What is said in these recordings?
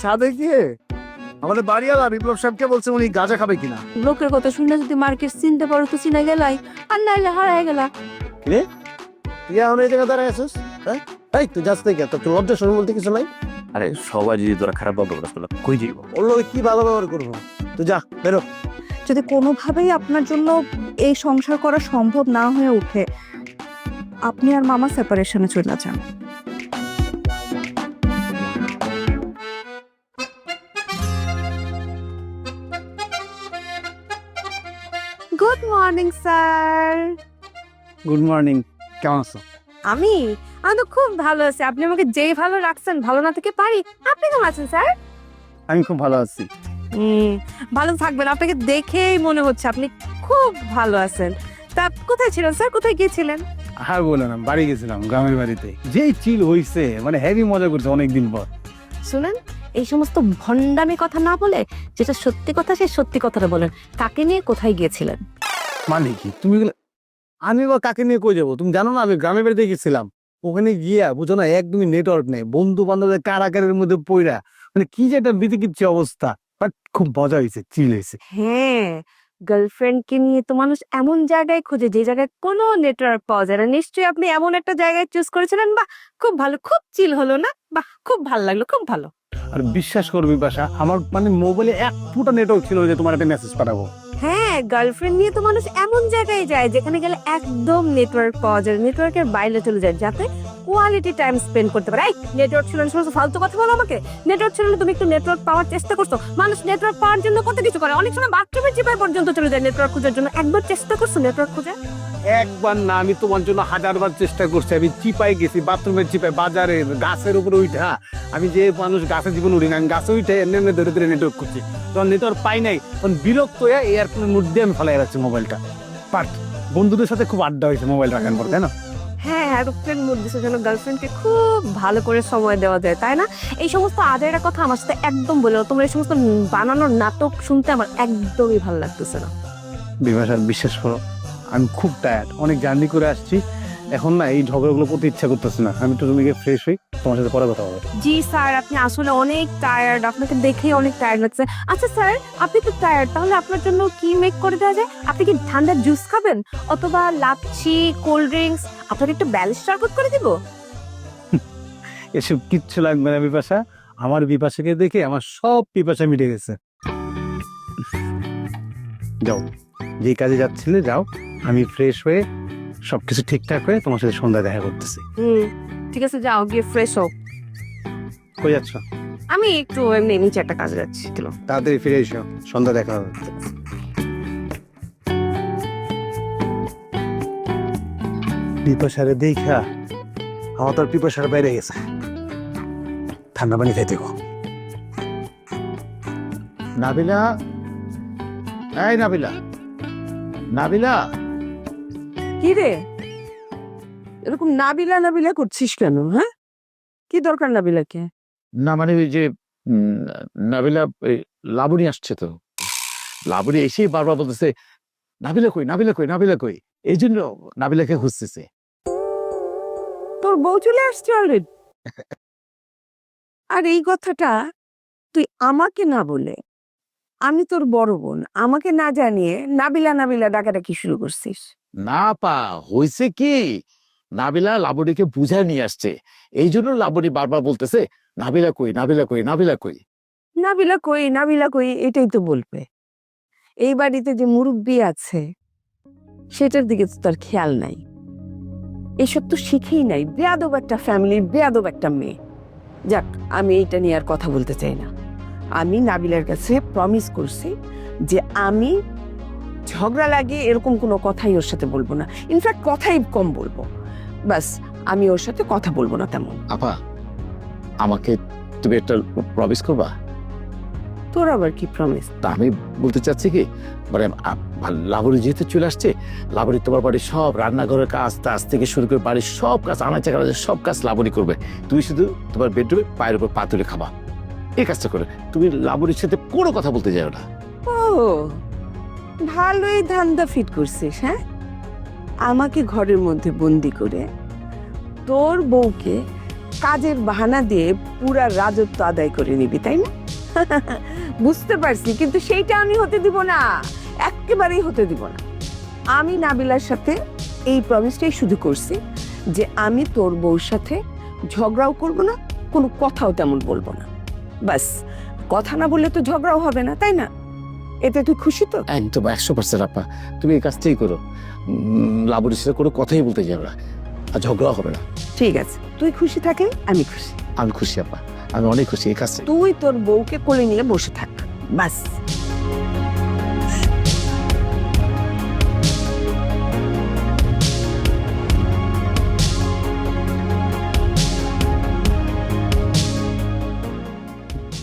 ছাদে গিয়ে আমাদের বাড়িওয়ালা বিপ্লব সাহেবকে বলছে উনি গাঁজা খাবে কিনা। লোকের কথা শুনে যদি মার্কেট চিনতে পারো তো চিনা গেলাই আর নাইলে হারায় গেলা। কিরে? তুই এখন এই জায়গায় দাঁড়ায় আছিস? হ্যাঁ? এই তুই যাস থেকে তো তোর লজ্জা শরম বলতে কিছু নাই? আরে সবাই যদি তোরা খারাপ ব্যবহার করতে কই যাইব? ওর লোকে কি ভালো ব্যবহার করব? তুই যা বেরো। যদি কোনোভাবেই আপনার জন্য এই সংসার করা সম্ভব না হয়ে ওঠে আপনি আর মামা সেপারেশনে চলে যান। মর্নিং স্যার গুড মর্নিং কেমন আছো? আমি? আমি তো খুব ভালো আছি। আপনি আমাকে যেই ভালো রাখছেন ভালো না থেকে পারি। আপনি কেমন আছেন স্যার আমি খুব ভালো আছি। হুম ভালো থাকবেন। আপনাকে দেখেই মনে হচ্ছে আপনি খুব ভালো আছেন। তা কোথায় ছিলেন স্যার কোথায় গিয়েছিলেন? হ্যাঁ বলে না বাড়ি গেছিলাম গ্রামের বাড়িতে। যেই চিল হইছে মানে হেভি মজা করছে অনেকদিন পর। শুনেন এই সমস্ত ভণ্ডামি কথা না বলে যেটা সত্যি কথা সে সত্যি কথাটা বলেন। তাকে নিয়ে কোথায় গিয়েছিলেন? মানে কি? তুমি আমি বা কাকে নিয়ে কই যাব? তুমি জানো না আমি গ্রামে বাড়িতে গেছিলাম। ওখানে গিয়া বুঝো না একদমই নেটওয়ার্ক নেই। বন্ধু বান্ধবের কারাকারের মধ্যে পইরা মানে কি যে একটা বিতিকিচ্ছি অবস্থা। বাট খুব মজা হয়েছে চিল হয়েছে। হ্যাঁ গার্লফ্রেন্ডকে নিয়ে তো মানুষ এমন জায়গায় খোঁজে যে জায়গায় কোনো নেটওয়ার্ক পাওয়া যায় না। নিশ্চয়ই আপনি এমন একটা জায়গায় চুজ করেছিলেন বা খুব ভালো খুব চিল হলো না? বাহ খুব ভালো লাগল খুব ভালো। আর বিশ্বাস করবি বাসা আমার মানে মোবাইলে এক ফুটা নেটওয়ার্ক ছিল যে তোমার একটা মেসেজ পাঠাবো। হ্যাঁ গার্লফ্রেন্ড নিয়ে তো মানুষ এমন জায়গায় যায় যেখানে গেলে একদম নেটওয়ার্ক পাওয়া যায় নেটওয়ার্কের বাইরে চলে যায় যাতে কোয়ালিটি টাইম স্পেন্ড করতে পারে। এই নেটওয়ার্ক ছিল না শুধু ফালতু কথা বলো আমাকে। নেটওয়ার্ক ছিল না তুমি একটু নেটওয়ার্ক পাওয়ার চেষ্টা করছ। মানুষ নেটওয়ার্ক পাওয়ার জন্য কত কিছু করে। অনেক সময় বাথরুমের চিপায় পর্যন্ত চলে যায়। নেটওয়ার্ক খোঁজার জন্য একবার চেষ্টা করছ নেটওয়ার্ক খোঁজা একবার না আমি তোমার জন্য হাজারবার চেষ্টা করছি। আমি চিপাই গেছি বাথরুমের চিপায় বাজারে গাছের উপরে উঠা আমি যে মানুষ গাছের জীবন উঠি না আমি গাছে উঠে এমনি এমনি ধরে ধরে নেটওয়ার্ক করছি। তখন নেটওয়ার্ক পাই নাই তখন বিরক্ত হয়ে এয়ারফোনের মধ্যে আমি ফেলাই রাখছি মোবাইলটা বাট বন্ধুদের সাথে খুব আড্ডা হয়েছে মোবাইল রাখার পর তাই না? হ্যাঁ এরোপ্লেন মধ্যে যেন গার্লফ্রেন্ডকে খুব ভালো করে সময় দেওয়া যায় তাই না? এই সমস্ত আজাইরা কথা আমার সাথে একদম বলে। তোমার এই সমস্ত বানানোর নাটক শুনতে আমার একদমই ভালো লাগতেছে না। বিভাসার বিশ্বাস করো। আমি খুব টায়ার্ড অনেক জার্নি করে আসছি। এখন না এই ঝগড়াগুলো করতে ইচ্ছা করতেছে না। আমি একটু তুমি গিয়ে ফ্রেশ হই তোমার সাথে পরে কথা হবে। জি স্যার আপনি আসলে অনেক টায়ার্ড আপনাকে দেখেই অনেক টায়ার্ড লাগছে। আচ্ছা স্যার আপনি তো টায়ার্ড তাহলে আপনার জন্য কি মেক করে দেওয়া যায়? আপনি কি ঠান্ডা জুস খাবেন? অথবা লাচ্ছি কোল্ড ড্রিঙ্কস আপনাকে একটু ব্যালেন্স শরবত করে দিব? এসব কিচ্ছু লাগবে না বিপাশা। আমার বিপাশাকে দেখে আমার সব পিপাসা মিটে গেছে। যাও যে কাজে যাচ্ছিলে যাও। আমি ফ্রেশ হয়ে সবকিছু ঠিকঠাক হয়ে তোমার সাথে সন্ধ্যা দেখা করতেছি। হুম ঠিক আছে যাও গিয়ে ফ্রেশ হোক কই যাচ্ছ? আমি একটু এমনি নিচে একটা কাজে যাচ্ছি গেলাম তাড়াতাড়ি ফিরে এসো সন্ধ্যা দেখা হবে। পিপাসারে দেখা আমার তোর পিপাসার বাইরে গেছে। ঠান্ডা পানি খাইতে গো। নাবিলা? এই নাবিলা নাবিলা? কি রে এরকম নাবিলা নাবিলা করছিস কেন হ্যাঁ? কি দরকার নাবিলাকে? না মানে ওই যে উম, নাবিলা এই লাবণী আসছে তো। লাবণী এসেই বারবার বলতেছে নাবিলা কই নাবিলা কই নাবিলা কই? এই জন্য নাবিলাকে খুঁজতেছে। তোর বউ চলে আসছে অলরেডি আর এই কথাটা তুই আমাকে না বলে আমি তোর বড় বোন আমাকে না জানিয়ে নাবিলা নাবিলা ডাকাডাকি শুরু করছিস। না পা হয়েছে কি? নাবিলা লাবণীকে বুঝায় নিয়ে আসছে। এই জন্য লাবণী বারবার বলতেছে, নাবিলা কই নাবিলা কই নাবিলা কই? নাবিলা কই নাবিলা কই? এটাই তো বলবে। এই বাড়িতে যে মুরব্বি আছে, সেটার দিকে তো তার খেয়াল নাই। এসব তো শিখেই নাই। বেয়াদব একটা ফ্যামিলির বেয়াদব একটা মেয়ে। যাক, আমি এইটা নিয়ে আর কথা বলতে চাই না। আমি নাবিলার কাছে প্রমিস করছি যে আমি ঝগড়া লাগিয়ে এরকম কোনো কথাই ওর সাথে বলব না। ইনফ্যাক্ট কথাই কম বলব। বাস আমি ওর সাথে কথা বলব না তেমন। আপা আমাকে তুমি একটা প্রমিস করবা? তোর আবার কি প্রমিস তা আমি বলতে চাচ্ছি কি মানে আ- লাবণী যেহেতু চলে আসছে লাবণী তোমার বাড়ির সব রান্নাঘরের কাজ তাজ থেকে শুরু করে বাড়ির সব কাজ আনাচে কানাচে সব কাজ লাবণী করবে। তুমি শুধু তোমার বেডরুমে পায়ের উপর পা তুলে খাবা। এই কাজটা করে। তুমি লাবণীর সাথে কোনো কথা বলতে যাও না। ও ভালোই ধান্দা ফিট করছিস হ্যাঁ? আমাকে ঘরের মধ্যে বন্দি করে তোর বউকে কাজের বাহানা দিয়ে পুরা রাজত্ব আদায় করে নিবি, তাই না? বুঝতে পারছি, কিন্তু সেইটা আমি হতে দিব না, একেবারেই হতে দিব না। আমি নাবিলার সাথে এই প্রমিসটাই শুধু করছি যে আমি তোর বউর সাথে ঝগড়াও করব না, কোনো কথাও তেমন বলব না। বাস, কথা না বললে তো ঝগড়াও হবে না, তাই না? এতে তুই খুশি তো? একদম একশো পার্সেন্ট আপা। তুমি এই কাজটাই করো। লাবণীর সাথে কোনো কথাই বলতে যাবে না। আর ঝগড়া হবে না। ঠিক আছে। তুই খুশি থাকে আমি খুশি। আমি খুশি আপা। আমি অনেক খুশি এই কাজটা তুই তোর বউকে কোলে নিয়ে বসে থাক। বাস।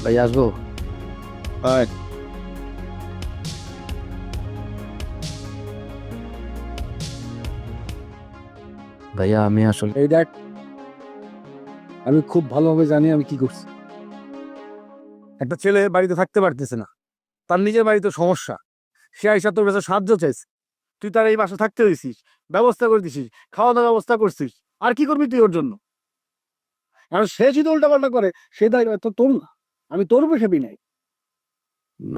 ভাই আসব? ভাইয়া আমি আসলে এই দেখ আমি খুব ভালোভাবে জানি আমি কি করছি। একটা ছেলে বাড়িতে থাকতে পারতেছে না। তার নিজের বাড়িতে সমস্যা। সে আইসা তোর কাছে সাহায্য চাইছে। তুই তার এই বাসা থাকতে দিছিস ব্যবস্থা করে দিছিস খাওয়া দাওয়া ব্যবস্থা করছিস। আর কি করবি তুই ওর জন্য? কারণ সে যদি উল্টা পাল্টা করে সে দায়িত্ব তো তোর না। আমি তোর খেপি নাই।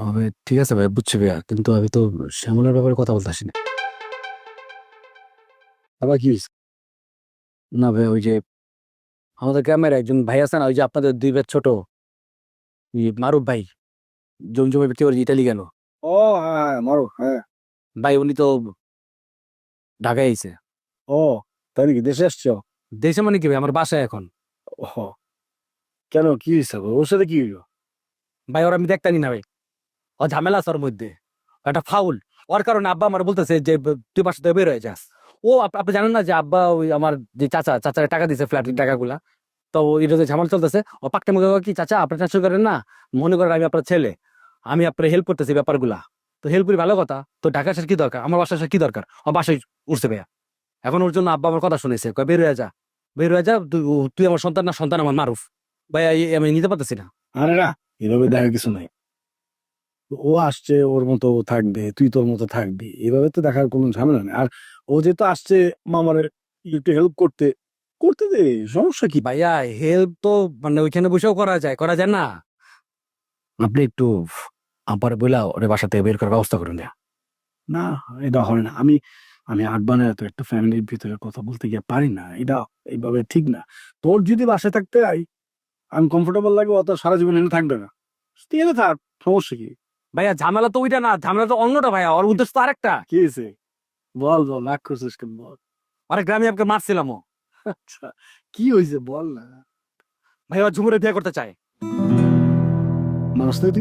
হবে ঠিক আছে ভাই বুঝছি ভাইয়া। কিন্তু আমি তো শ্যামলার ব্যাপারে কথা বলতেছি না আবার কি হয়েছে? না ভাই ওই যে আমাদের গ্রামের একজন ভাই আছে না ওই যে আপনাদের দুই বের ছোট। ওই মারুফ ভাই জমি জমি বিক্রি করে ইটালি গেল। ও হ্যাঁ মারো হ্যাঁ। ভাই উনি তো ঢাকায় আইছে। ও তাই নাকি দেশে আসছো? দেশে মানে কি ভাই? আমার বাসায় এখন। ও কেন কি হয়েছে? ওর সাথে কি হইল? ভাই ওর আমি দেখতানি না ভাই। ও ঝামেলা আছে ওর মধ্যে। একটা ফাউল। ওর কারণে আব্বা আমার বলতেছে যে তুই বাসা থেকে বের হয়ে যাস। ও আপনি জানেন না যে আব্বা ওই আমার যে চাচা, চাচার টাকা দিছে ফ্ল্যাটের টাকাগুলা। তো এটা যে ঝামেলা চলতেছে। ও পাকটা মুখে কি, চাচা, আপনি টেনশন করেন না। মনে করেন আমি আপনার ছেলে। আমি আপনার হেল্প করতেছি ব্যাপারগুলা। তো হেল্প করি ভালো কথা। তো ঢাকা আসার কি দরকার? আমার বাসা আসার কি দরকার? ও বাসায় উঠছে ভাইয়া। এখন ওর জন্য আব্বা আমার কথা শুনেছে। কয়, বের হয়ে যা। বের হয়ে যা, তুই তুই আমার সন্তান না, সন্তান আমার মারুফ। ভাইয়া আমি নিতে পারতেছি না। আরে না, এভাবে দেখা কিছু নাই। ও আসছে ওর মতো ও থাকবে তুই তোর মতো থাকবি। এভাবে তো দেখার কোনো ঝামেলা নেই। আর ও যেহেতু আসছে মামারে একটু হেল্প করতে করতে দে সমস্যা কি? ভাইয়া হেল্প তো মানে ওইখানে বসেও করা যায় করা যায় না। আপনি একটু আবার বইলা ওরে বাসা থেকে বের করার ব্যবস্থা করুন দেয়া। না এটা হয় না। আমি আমি আটবানে তো একটা ফ্যামিলির ভিতরে কথা বলতে গিয়ে পারি না। এটা এইভাবে ঠিক না। তোর যদি বাসায় থাকতে আই আমি কমফোর্টেবল লাগে অত সারা জীবন এনে থাকবে না। তুই এনে থাক সমস্যা কি? ভাইয়া ঝামেলা তো ওইটা না ঝামেলা তো অন্যটা ভাইয়া ওর উদ্দেশ্য তো আরেকটা। কি হয়েছে বল বল রাগ করছিস কেন বল। আরে গ্রামে আপনাকে মারছিলাম ও। আচ্ছা কি হয়েছে বল না। ভাইয়া ঝুমুরে বিয়ে করতে চায়। মানুষ তুই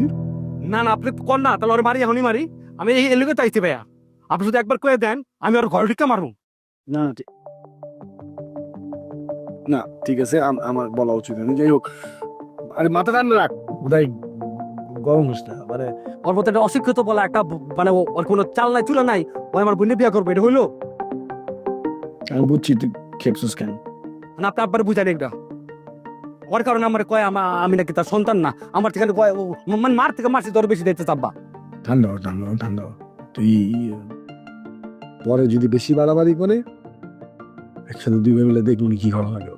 না না আপনি কর না তাহলে ওর মারি এখনই মারি। আমি এই এলাকা চাইছি ভাইয়া। আপনি যদি একবার কয়ে দেন আমি ওর ঘরে ঢুকে মারবো। না না, ঠিক- না ঠিক আছে আমার বলা উচিত যাই হোক আরে মাথা রাখ উদয়। গরম হোস না মানে ওর মতো একটা অশিক্ষিত বলা একটা মানে ওর কোনো চাল নাই চুলা নাই ও আমার বোনে বিয়ে করব এটা হইল? আমি বুঝছি তুই খেপছিস কেন? না আপনি আব্বার বুঝাই একটা। ওর কারণে আমার কয় আমা আমি নাকি তার সন্তান না আমার থেকে কয় মানে মার থেকে মারছি তোর বেশি দেখতে চাব্বা ঠান্ডা ঠান্ডা ঠান্ডা তুই পরে যদি বেশি বাড়াবাড়ি করে একসাথে দুই ভাই মিলে দেখুন কি করা লাগে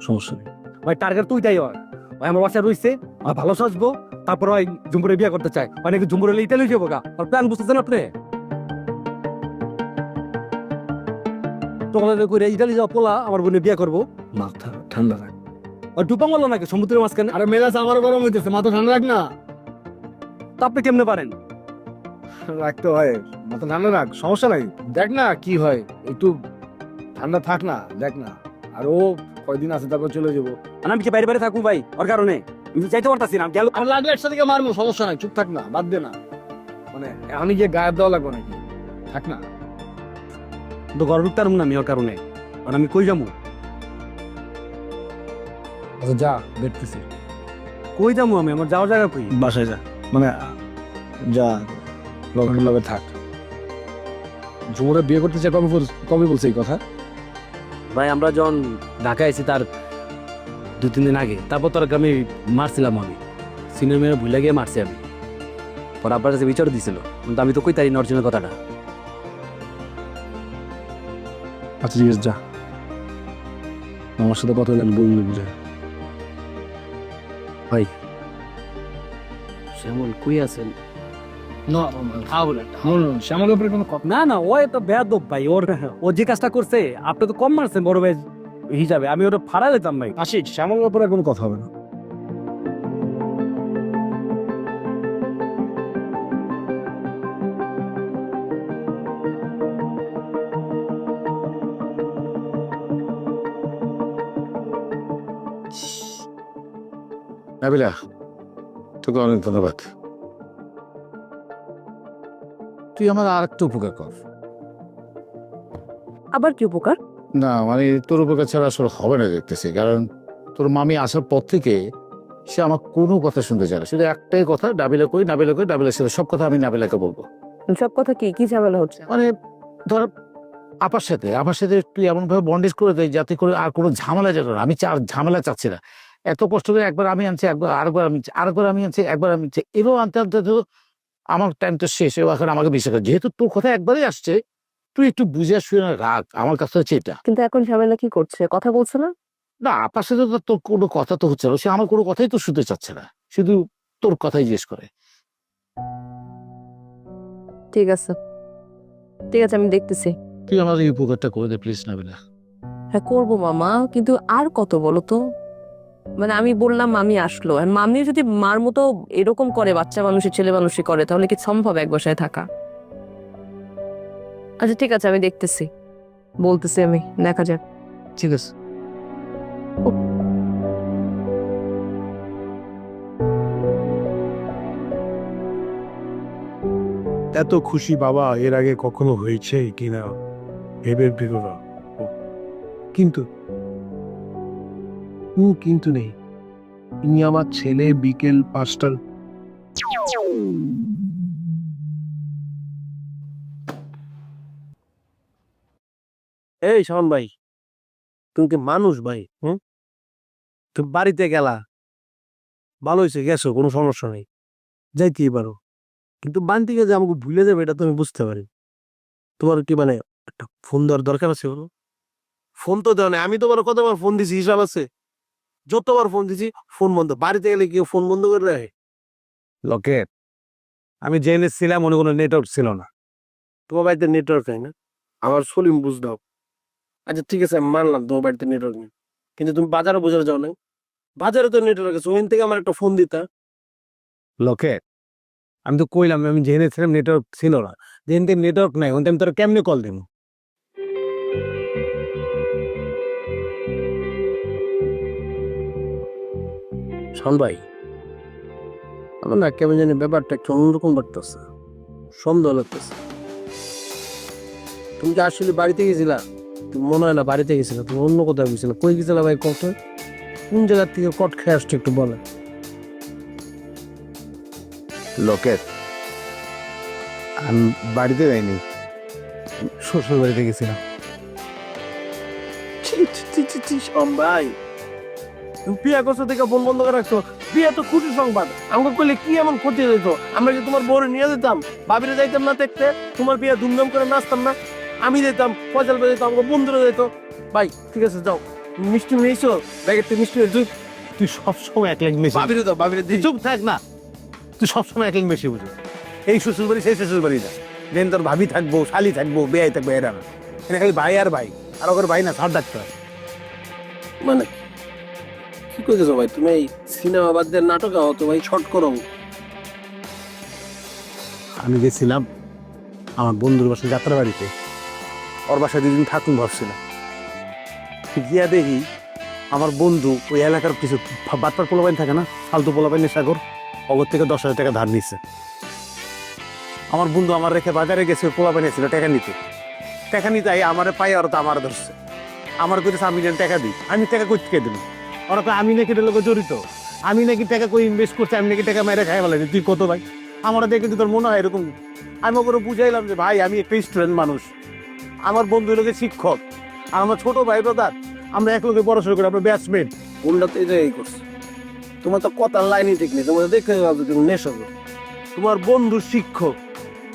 সমস্যা নেই। ভাই টার্গেট তো ওইটাই হয় ওই আমার বাসায় রইছে আর ভালো সাজবো তারপর ওই জুম্বুরে বিয়ে করতে চায়। ওই নাকি জুম্বুরে ইটালি যাব গা আর প্ল্যান বুঝতেছেন আপনি? তোমাদের করে যাওয়া পোলা আমার বোনে বিয়ে করব। মাথা ঠান্ডা রাখ। আর ডুবা নাকি? সমুদ্রের মাঝখানে। আরে মেজাজ আমার গরম হইতেছে মাথা ঠান্ডা রাখ না। তা আপনি কেমনে পারেন? রাখতে হয় মাথা ঠান্ডা রাখ সমস্যা নাই। দেখ না কি হয় একটু ঠান্ডা থাক না দেখ না। আর ও কয়দিন আছে তারপর চলে যাব। আমি কি বাইরে বাইরে থাকব ভাই? ওর কারণে। যাইতে পারতাছি না গেল আর লাগলে একসাথে গিয়ে মারবো সমস্যা নাই চুপ থাক না বাদ দে না। মানে এখনই গিয়ে গায়েব দেওয়া লাগবে নাকি? থাক না। তো ঘর ঢুকতে পারব না আমি ওর কারণে। আর আমি কই যাব? আচ্ছা যা দেখতেছি। কই যাব আমি? আমার যাওয়ার জায়গা কই? বাসায় যা। মানে যা লগের লগে থাক। ঝুমুরা বিয়ে করতে চাই কবে কবে বলছে এই কথা। ভাই আমরা যখন ঢাকায় এসেছি তার দু তিন দিন আগে। তারপর তোর আমি মারছিলাম আমি। সিনিয়র ভুলে গিয়ে মারছি আমি। পর আব্বার কাছে বিচার দিছিল। কিন্তু আমি তো কই তারি অরিজিনাল কথাটা। আচ্ছা ঠিক আছে যা। আমার সাথে কথা হলে আমি বলব বুঝে শ্যামল কই আছেন? না না ও তো বেয়াদব ভাই। ওর ও যে কাজটা করছে আপনি তো কম মারছেন বড় ভাই। হিসাবে আমি ওটা ফাড়া দিতাম ভাই। আসিস শ্যামলের উপরে কোনো কথা হবে না। নাবিলা তোকে অনেক ধন্যবাদ। তুই আমার আর একটু উপকার কর। আবার কি উপকার? না মানে তোর উপকার ছাড়া আসলে হবে না দেখতেছি। কারণ তোর মামি আসার পর থেকে সে আমার কোনো কথা শুনতে চায় না। শুধু একটাই কথা নাবিলা কই নাবিলা কই নাবিলা ছিল সব কথা আমি নাবিলাকে বলব। সব কথা কি কি ঝামেলা হচ্ছে? মানে ধর আপার সাথে আমার সাথে তুই এমন ভাবে বন্ডেজ করে দেয় যাতে করে আর কোনো ঝামেলা যেন না। আমি চা- আর ঝামেলা চাচ্ছি না। এত কষ্ট করে একবার আমি আনছি একবার আরেকবার আমি আরেকবার আমি আনছি একবার আমি আনছি। এভাবে আনতে আনতে তো আমার টাইম তো শেষ। এখন আমাকে বিশ্বাস যেহেতু তোর কথা একবারই আসছে তুই একটু বুঝে শুয়ে না রাখ আমার কাছে হচ্ছে এটা। কিন্তু এখন ঝামেলা কি করছে? কথা বলছে না? না আপার সাথে তো তোর কোনো কথা তো হচ্ছে না। সে আমার কোনো কথাই তো শুনতে চাচ্ছে না। শুধু তোর কথাই জিজ্ঞেস করে। ঠিক আছে। ঠিক আছে আমি দেখতেছি। তুই আমার এই উপকারটা করে দে প্লিজ নাবিলা। হ্যাঁ করব মামা কিন্তু আর কত বলো তো? মানে আমি বললাম মামি আসলো। আর মামি যদি মার মতো এরকম করে বাচ্চা মানুষের ছেলে মানুষই করে তাহলে কি সম্ভব এক বাসায় থাকা? আচ্ছা ঠিক আছে আমি দেখতেছি। বলতেছি আমি দেখা যাক। ঠিক আছে। এত খুশি বাবা এর আগে কখনো হয়েছে কিনা ভেবে ভেবে না। কিন্তু ও কিন্তু নেই। ইনি আমার ছেলে বিকেল পাঁচটার এই শোন ভাই তুমি কি মানুষ ভাই? হুম? তুমি বাড়িতে গেলা ভালো হয়েছে গেছো কোনো সমস্যা নেই যাইতেই পারো। কিন্তু বান থেকে যে আমাকে ভুলে যাবে এটা তুমি বুঝতে পারি। তোমার কি মানে একটা ফোন দেওয়ার দরকার আছে বলো ফোন তো দেওয়া নেই আমি তোমার কতবার ফোন দিছি হিসাব আছে? যতবার ফোন দিছি ফোন বন্ধ। বাড়িতে গেলে কেউ ফোন বন্ধ করে রাখে লকেট আমি জেনে ছিলাম মনে কোনো নেটওয়ার্ক ছিল না। তোমার বাড়িতে নেটওয়ার্ক নাই না? আমার সলিম বুঝ দাও। আচ্ছা ঠিক আছে আমি মানলাম তোমার বাড়িতে নেটওয়ার্ক নেই। কিন্তু তুমি বাজারে বোঝার যাও না বাজারে তো নেটওয়ার্ক আছে ওখান থেকে আমার একটা ফোন দিতা। লোকে আমি তো কইলাম আমি জেনে ছিলাম নেটওয়ার্ক ছিল না। যেখান থেকে নেটওয়ার্ক নাই ওখান থেকে আমি তোরা কেমনে কল দিব শোন ভাই আমার না কেমন জানি ব্যাপারটা একটু অন্যরকম লাগতেছে। সন্দেহ লাগতেছে। তুমি কি আসলে বাড়িতে গেছিলা? মনে হয় না বাড়িতে গেছিলা তুমি অন্য কোথাও গেছিলা। কই গেছিলা ভাই কত কোন জায়গার থেকে কট খেয়ে আসছো একটু বলে লোকের আমি বাড়িতে যাইনি। শ্বশুর বাড়িতে গেছিলাম। ভাই। বিয়া করছ থেকে ফোন বন্ধ করে রাখছো। বিয়ে তো খুশি সংবাদ। আমাকে কইলে কি এমন ক্ষতি হইতো? আমরা কি তোমার বউরে নিয়ে যেতাম? ভাবিরে যাইতাম না দেখতে? তোমার বিয়ে ধুমধাম করে নাচতাম না? আমি যেতাম ফজল বেজে যেতাম আমাকে বন্ধুরা যেত। ভাই ঠিক আছে যাও। মিষ্টি নিয়েছো ব্যাগের তুই মিষ্টি তুই তুই সবসময় এক ল্যাঙ্গুয়েজ ভাবিরে দাও ভাবিরে দিই চুপ থাক না। তুই সবসময় এক ল্যাঙ্গুয়েজ বুঝো এই শ্বশুর বাড়ি সেই শ্বশুর বাড়ি না। যেন তোর ভাবি থাকব শালি থাকব বেয়াই থাকব এরা না। এখানে খালি ভাই আর ভাই। আর ওর ভাই না সার ডাকতে হয় মানে কি? করতেছো ভাই? তুমি এই সিনেমা বাদ দিয়ে নাটক তো ভাই শর্ট করো। আমি গেছিলাম আমার বন্ধুর বাসায় যাত্রা বাড়িতে ওর বাসায় দুদিন থাকুন ভাবছিলাম। গিয়া দেখি আমার বন্ধু ওই এলাকার কিছু বাটপার পোলাপাইন থাকে না, ফালতু পোলাপাইন নেশাগর অগর থেকে দশ হাজার টাকা ধার নিচ্ছে আমার বন্ধু আমার রেখে বাজারে গেছে পোলাপাইন এসেছিল টাকা নিতে। টাকা নিতে আই আমারে পায়ে আর তো আমার ধরছে। আমার কইতেছে, আমি যেন টাকা দিই। আমি টাকা কই থেকে দিলাম ওরা আমি নাকি এটার লোকে জড়িত। আমি নাকি টাকা কই ইনভেস্ট করছি, আমি নাকি টাকা মেরে খাই ফেলাই তুই কত ভাই? আমার দেখে তোর মনে হয় এরকম, আমি ওকে বুঝাইলাম যে, ভাই, আমি একটা স্টুডেন্ট মানুষ। আমার বন্ধু লোকে শিক্ষক আর আমার ছোট ভাই ব্রাদার আমরা এক লোকে পড়াশোনা করি আমরা ব্যাটসম্যান উল্টা তো এটাই করছে। তোমার তো কথার লাইনই ঠিক নেই তোমার দেখে ভাবছ তুমি নেশো তোমার বন্ধু শিক্ষক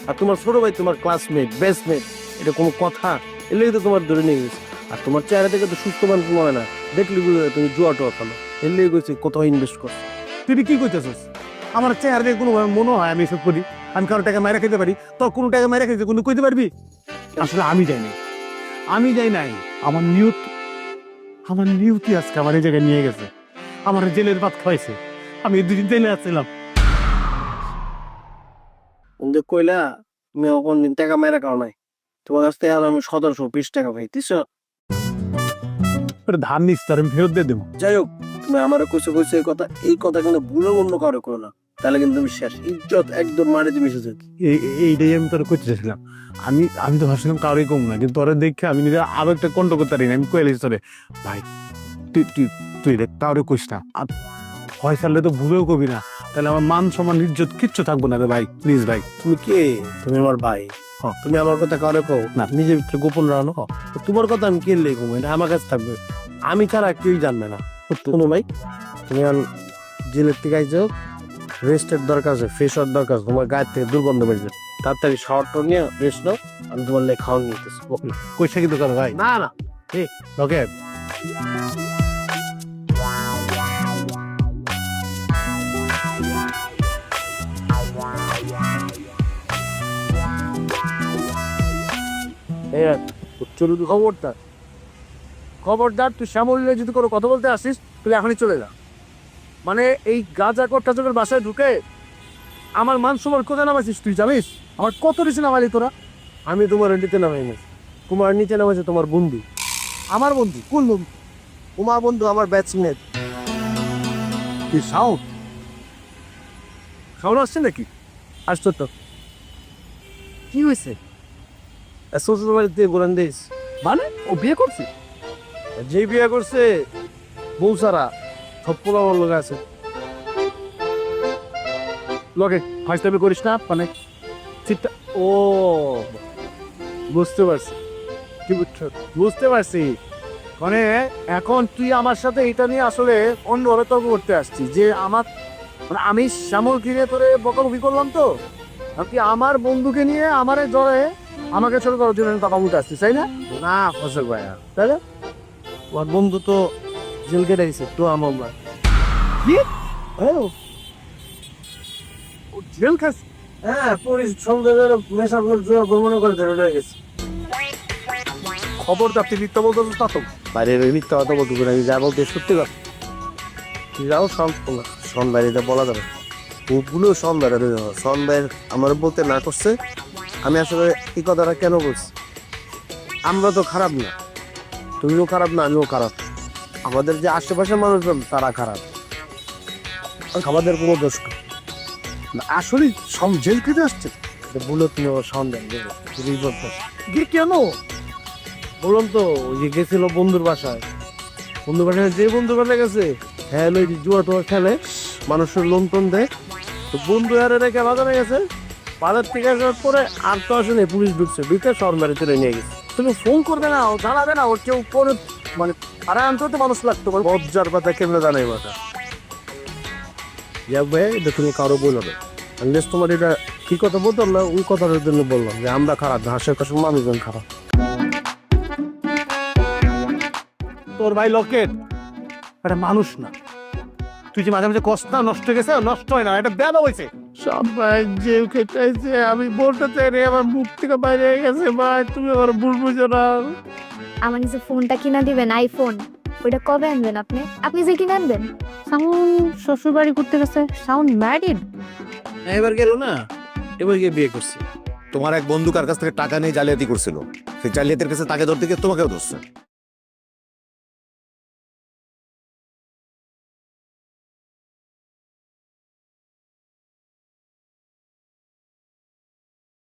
আর তোমার ছোট ভাই তোমার ক্লাসমেট বেস্টমেট এটা কোনো কথা। এলেই তো তোমার ধরে নিয়ে গেছে। আর তোমার চেহারা থেকে তো সুস্থ মানুষ মনে হয় না। দেখলি বুঝে তুমি জুয়া টুয়া খেলো। এলেই গেছে কোথাও ইনভেস্ট করছ? তুই কি কইতেছিস? আমার চেহারা দেখে কোনো মনে হয় আমি এসব করি। আমি কারও টাকা মাইরা খেতে পারি। তোর কোনো টাকা মাইরা খেতে কোনো কইতে পারবি? আসলে আমি যাই নাই আমি যাই নাই। আমার নিয়ত আমার নিয়তি আজকে আমার এই জায়গায় নিয়ে গেছে। আমার জেলের ভাত খাওয়াইছে। আমি দুদিন জেলে আসছিলাম কিন্তু কইলা তুমি কোন দিন টাকা মেরা খাও নাই। তোমার কাছ থেকে আমি সতেরোশো বিশ টাকা পাইতিস ধান নিস তার আমি ফেরত দিয়ে দেবো। যাই হোক তুমি আমার কইছো কইছো এই কথা এই কথা কিন্তু ভুলে অন্য কারও করো না। তাহলে কিন্তু তুমি শেষ। ইজ্জত একদম মারে যেত এই এই- এইটাই আমি তোর করতে চাইছিলাম। আমি আমি তো ভাবছিলাম কারোই কম না কিন্তু তোরা দেখে আমি নিজে আরও একটা কন্ট করতে পারি না। আমি কয়ে তোরে ভাই তুই তুই তুই দেখ কাউরে কইস না। আর ভয় ছাড়লে তো ভুলেও কবি না। তাহলে আমার মান সম্মান ইজ্জত কিচ্ছু থাকব না রে ভাই। প্লিজ ভাই। তুমি কে? তুমি আমার ভাই। হ, তুমি আমার কথা কারও কও? না। নিজের ভিতরে গোপন রাখো। তোমার কথা আমি কে লেখো এটা আমার কাছে থাকবে। আমি ছাড়া কেউই জানবে না। শোনো ভাই তুমি জেলের থেকে আইছো। রেস্টের দরকার আছে ফ্রেশ হওয়ার দরকার আছে, তোমার গায়ের থেকে দুর্গন্ধ বেরিয়েছে তাড়াতাড়ি শাওয়ারটা নিয়ে রেস্ট নাও আমি তোমার লেগে খাওয়া নিতেছি কইসা কিন্তু করো ভাই? না না ঠিক ওকে খবরদার। খবরদার তুই শ্যামলিলে যদি কোনো কথা বলতে আসিস তুই এখনই চলে যা। মানে এই গাজা কোট টাজকের বাসায় ঢুকে আমার মান সম্মান কোথায় নামাইছিস তুই জানিস? আমার কত নিচে নামালি তোরা? আমি তোমার নিচে নামাই না তোমার নিচে নামাইছে তোমার বন্ধু। আমার বন্ধু? কোন বন্ধু? তোমার বন্ধু আমার ব্যাটসম্যান কি সাউন্ড? খাওয়া আসছে নাকি? আসতো তো। কি হয়েছে শ্বশুর বাড়িতে গোলান দিস। মানে? ও বিয়ে করছে? যে বিয়ে করছে বউ সারা সব পোলা লোক আছে। লোকে ফাইসলামি করিস না মানে চিন্তা ও বুঝতে পারছি। কি বুঝছ? বুঝতে পারছি। মানে এখন তুই আমার সাথে এটা নিয়ে আসলে অন্যভাবে তর্ক করতে আসছিস যে আমার মানে আমি শ্যামল কিনে তোরে বকাবকি করলাম তো? তুই আমার বন্ধুকে নিয়ে আমার জড়ে আমাকে ছোট করার জন্য কথা বলতে আসছিস তাই না? না ফসল ভাইয়া। তাহলে? ওর বন্ধু তো জেল কেটে গেছে তো আমার। কি? ও জেল খাস হ্যাঁ পুলিশ সন্দেহের নেশা ভ্রমণ করে ধরে রয়ে গেছে। খবর আপনি মিথ্যা বলতে তা? তো ওই মিথ্যা কথা বলতে আমি যা বলতে সত্যি কথা। তুই যাও সন সন বাইরে বলা যাবে ওগুলো সন বাইরে সন বাইরে আমার বলতে না করছে। আমি আসলে এই কথাটা কেন বলছি? আমরা তো খারাপ না। তুমিও খারাপ না আমিও খারাপ। আমাদের যে আশেপাশের মানুষজন তারা খারাপ। আমাদের কোনো দোষ নেই। না, আসলে সব জেল খেতে আসছে। বলো তুমি আমার সন্দেহ গিয়ে কেন? বললাম তো ওই যে গেছিল বন্ধুর বাসায়। বন্ধুর বাসায় যে বন্ধুর বাসায় গেছে হ্যাঁ ওই জুয়া টুয়া খেলে মানুষের লোন টোন দেয়। তো বন্ধু হারে রেখে বাজারে গেছে। বাজার থেকে আসার পরে আর তো আসলে পুলিশ ঢুকছে ঢুকে শহর মেরে তুলে নিয়ে গেছে। তুমি ফোন করবে না ও জানাবে না ওর কেউ কোনো মানে আরে আনতে তো মানুষ লাগতো মানে বজ্জার পাতা কেমনে জানাই কথা? যাবে এটা তুমি কারও বলো না। আনলেস তোমার এটা কি কথা বলতাম না ওই কথাটার জন্য বললাম যে আমরা খারাপ আশেপাশে মানুষজন খারাপ। তোর ভাই লকেট এটা মানুষ না। তুই যে মাঝে মাঝে কষ্ট না নষ্ট হয়ে গেছে নষ্ট হয় না এটা বেদা হয়েছে সব ভাই জেল খেটাইছে আমি বলতে চাই রে আমার মুখ থেকে বাইরে গেছে ভাই তুমি আমার ভুল বুঝো না। আমার যে ফোনটা কিনা দিবেন আইফোন ওইটা কবে আনবেন আপনি? আপনি যে কিনে আনবেন? সাউন্ড শ্বশুর বাড়ি করতে গেছে। সাউন্ড ম্যারিড? এবার গেল না? এবার গিয়ে বিয়ে করছি। তোমার এক বন্ধু কার কাছ থেকে টাকা নিয়ে জালিয়াতি করছিল? সেই জালিয়াতির কাছে তাকে ধরতে গিয়ে তোমাকেও ধরছে।